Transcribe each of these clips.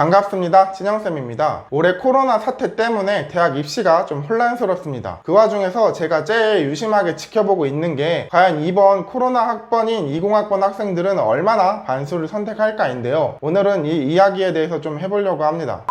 반갑습니다. 진영쌤입니다. 올해 코로나 사태 때문에 대학 입시가 좀 혼란스럽습니다. 그 와중에서 제가 제일 유심하게 지켜보고 있는 게 과연 이번 코로나 학번인 20학번 학생들은 얼마나 반수를 선택할까인데요. 오늘은 이 이야기에 대해서 좀 해보려고 합니다.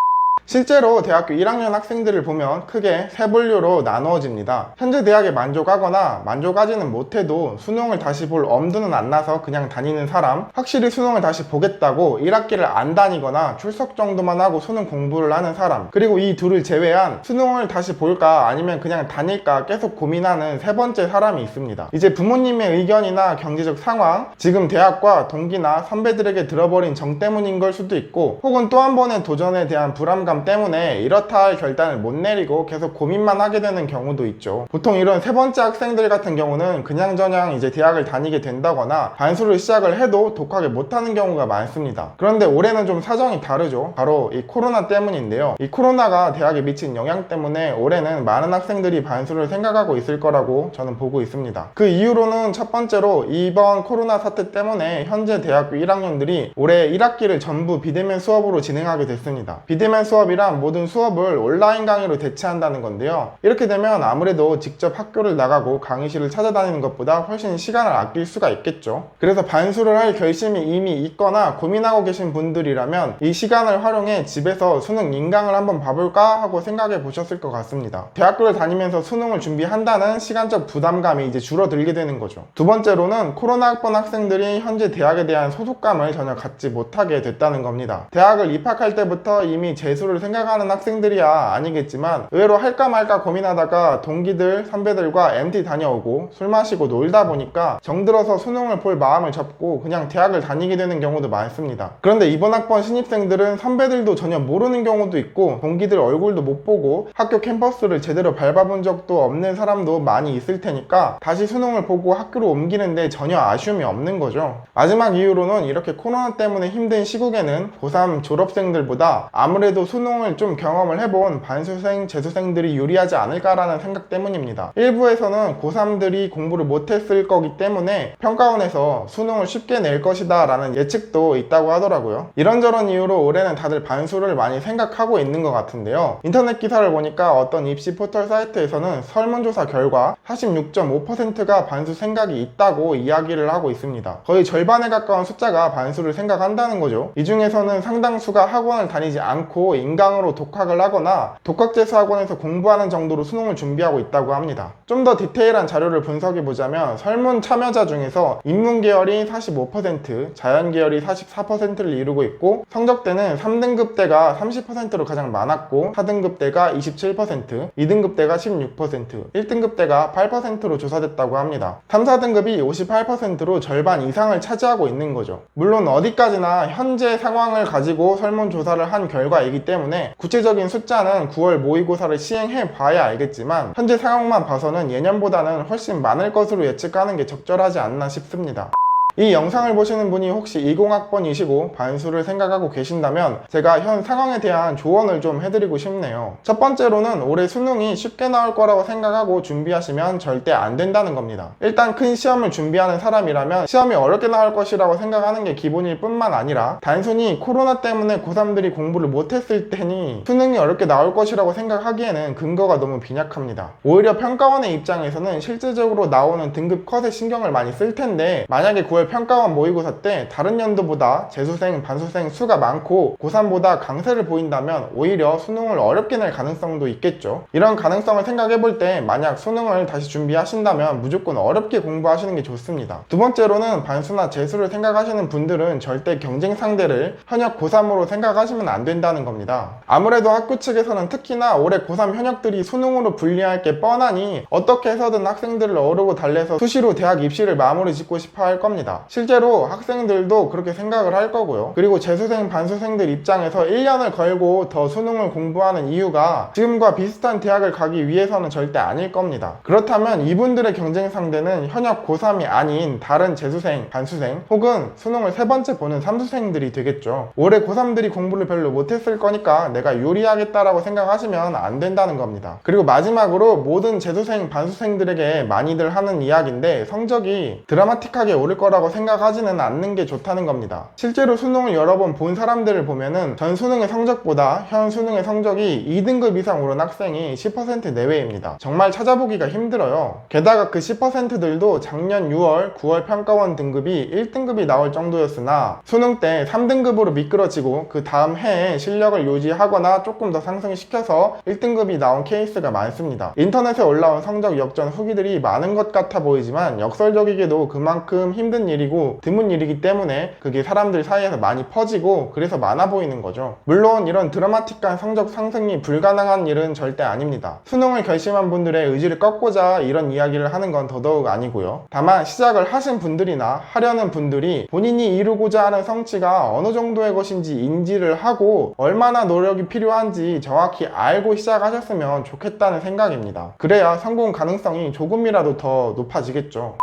실제로 대학교 1학년 학생들을 보면 크게 세 분류로 나누어집니다. 현재 대학에 만족하거나 만족하지는 못해도 수능을 다시 볼 엄두는 안 나서 그냥 다니는 사람, 확실히 수능을 다시 보겠다고 1학기를 안 다니거나 출석 정도만 하고 수능 공부를 하는 사람, 그리고 이 둘을 제외한 수능을 다시 볼까 아니면 그냥 다닐까 계속 고민하는 세 번째 사람이 있습니다. 이제 부모님의 의견이나 경제적 상황, 지금 대학과 동기나 선배들에게 들어버린 정 때문인 걸 수도 있고, 혹은 또 한 번의 도전에 대한 불안감 때문에 이렇다 할 결단을 못 내리고 계속 고민만 하게 되는 경우도 있죠. 보통 이런 세 번째 학생들 같은 경우는 그냥저냥 이제 대학을 다니게 된다거나 반수를 시작을 해도 독하게 못하는 경우가 많습니다. 그런데 올해는 좀 사정이 다르죠. 바로 이 코로나 때문인데요. 이 코로나가 대학에 미친 영향 때문에 올해는 많은 학생들이 반수를 생각하고 있을 거라고 저는 보고 있습니다. 그 이유로는 첫 번째로 이번 코로나 사태 때문에 현재 대학교 1학년들이 올해 1학기를 전부 비대면 수업으로 진행하게 됐습니다. 비대면 수업 이란 모든 수업을 온라인 강의로 대체한다는 건데요. 이렇게 되면 아무래도 직접 학교를 나가고 강의실을 찾아다니는 것보다 훨씬 시간을 아낄 수가 있겠죠. 그래서 반수를 할 결심이 이미 있거나 고민하고 계신 분들이라면 이 시간을 활용해 집에서 수능 인강을 한번 봐볼까 하고 생각해 보셨을 것 같습니다. 대학교를 다니면서 수능을 준비한다는 시간적 부담감이 이제 줄어들게 되는 거죠. 두 번째로는 코로나 학번 학생들이 현재 대학에 대한 소속감을 전혀 갖지 못하게 됐다는 겁니다. 대학을 입학할 때부터 이미 재수를 생각하는 학생들이야 아니겠지만 의외로 할까 말까 고민하다가 동기들, 선배들과 MT 다녀오고 술 마시고 놀다 보니까 정들어서 수능을 볼 마음을 접고 그냥 대학을 다니게 되는 경우도 많습니다. 그런데 이번 학번 신입생들은 선배들도 전혀 모르는 경우도 있고 동기들 얼굴도 못 보고 학교 캠퍼스를 제대로 밟아본 적도 없는 사람도 많이 있을 테니까 다시 수능을 보고 학교로 옮기는데 전혀 아쉬움이 없는 거죠. 마지막 이유로는 이렇게 코로나 때문에 힘든 시국에는 고3 졸업생들보다 아무래도 수 능을 좀 경험을 해본 반수생, 재수생들이 유리하지 않을까라는 생각 때문입니다. 일부에서는 고3들이 공부를 못했을 거기 때문에 평가원에서 수능을 쉽게 낼 것이다 라는 예측도 있다고 하더라고요. 이런저런 이유로 올해는 다들 반수를 많이 생각하고 있는 것 같은데요. 인터넷 기사를 보니까 어떤 입시 포털 사이트에서는 설문조사 결과 46.5%가 반수 생각이 있다고 이야기를 하고 있습니다. 거의 절반에 가까운 숫자가 반수를 생각한다는 거죠. 이 중에서는 상당수가 학원을 다니지 않고 인강으로 독학을 하거나 독학재수 학원에서 공부하는 정도로 수능을 준비하고 있다고 합니다. 좀 더 디테일한 자료를 분석해 보자면 설문 참여자 중에서 인문 계열이 45%, 자연 계열이 44%를 이루고 있고 성적대는 3등급 대가 30%로 가장 많았고 4등급 대가 27%, 2등급 대가 16%, 1등급 대가 8%로 조사됐다고 합니다. 3, 4등급이 58%로 절반 이상을 차지하고 있는 거죠. 물론 어디까지나 현재 상황을 가지고 설문조사를 한 결과이기 때문에 구체적인 숫자는 9월 모의고사를 시행해 봐야 알겠지만 현재 상황만 봐서는 예년보다는 훨씬 많을 것으로 예측하는 게 적절하지 않나 싶습니다. 이 영상을 보시는 분이 혹시 20학번이시고 반수를 생각하고 계신다면 제가 현 상황에 대한 조언을 좀 해드리고 싶네요. 첫 번째로는 올해 수능이 쉽게 나올 거라고 생각하고 준비하시면 절대 안 된다는 겁니다. 일단 큰 시험을 준비하는 사람이라면 시험이 어렵게 나올 것이라고 생각하는 게 기본일 뿐만 아니라 단순히 코로나 때문에 고3들이 공부를 못했을 테니 수능이 어렵게 나올 것이라고 생각하기에는 근거가 너무 빈약합니다. 오히려 평가원의 입장에서는 실제적으로 나오는 등급 컷에 신경을 많이 쓸 텐데 만약에 9월 평가원 모의고사 때 다른 연도보다 재수생, 반수생 수가 많고 고3보다 강세를 보인다면 오히려 수능을 어렵게 낼 가능성도 있겠죠. 이런 가능성을 생각해 볼 때 만약 수능을 다시 준비하신다면 무조건 어렵게 공부하시는 게 좋습니다. 두 번째로는 반수나 재수를 생각하시는 분들은 절대 경쟁 상대를 현역 고3으로 생각하시면 안 된다는 겁니다. 아무래도 학교 측에서는 특히나 올해 고3 현역들이 수능으로 불리할 게 뻔하니 어떻게 해서든 학생들을 어르고 달래서 수시로 대학 입시를 마무리 짓고 싶어 할 겁니다. 실제로 학생들도 그렇게 생각을 할 거고요. 그리고 재수생, 반수생들 입장에서 1년을 걸고 더 수능을 공부하는 이유가 지금과 비슷한 대학을 가기 위해서는 절대 아닐 겁니다. 그렇다면 이분들의 경쟁 상대는 현역 고3이 아닌 다른 재수생, 반수생 혹은 수능을 세 번째 보는 삼수생들이 되겠죠. 올해 고3들이 공부를 별로 못했을 거니까 내가 유리하겠다라고 생각하시면 안 된다는 겁니다. 그리고 마지막으로 모든 재수생, 반수생들에게 많이들 하는 이야기인데 성적이 드라마틱하게 오를 거라고 거라고 생각하지는 않는 게 좋다는 겁니다. 실제로 수능을 여러 번 본 사람들을 보면은 전 수능의 성적보다 현 수능의 성적이 2등급 이상 오른 학생이 10% 내외입니다. 정말 찾아보기가 힘들어요. 게다가 그 10%들도 작년 6월, 9월 평가원 등급이 1등급이 나올 정도였으나 수능 때 3등급으로 미끄러지고 그 다음 해에 실력을 유지하거나 조금 더 상승시켜서 1등급이 나온 케이스가 많습니다. 인터넷에 올라온 성적 역전 후기들이 많은 것 같아 보이지만 역설적이게도 그만큼 일이고 드문 일이기 때문에 그게 사람들 사이에서 많이 퍼지고 그래서 많아 보이는 거죠. 물론 이런 드라마틱한 성적 상승이 불가능한 일은 절대 아닙니다. 수능을 결심한 분들의 의지를 꺾고자 이런 이야기를 하는 건 더더욱 아니고요. 다만 시작을 하신 분들이나 하려는 분들이 본인이 이루고자 하는 성취가 어느 정도의 것인지 인지를 하고 얼마나 노력이 필요한지 정확히 알고 시작하셨으면 좋겠다는 생각입니다. 그래야 성공 가능성이 조금이라도 더 높아지겠죠.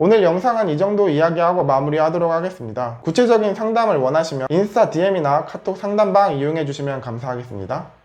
오늘 영상은 이 정도 이야기하고 마무리하도록 하겠습니다. 구체적인 상담을 원하시면 인스타 DM이나 카톡 상담방 이용해 주시면 감사하겠습니다.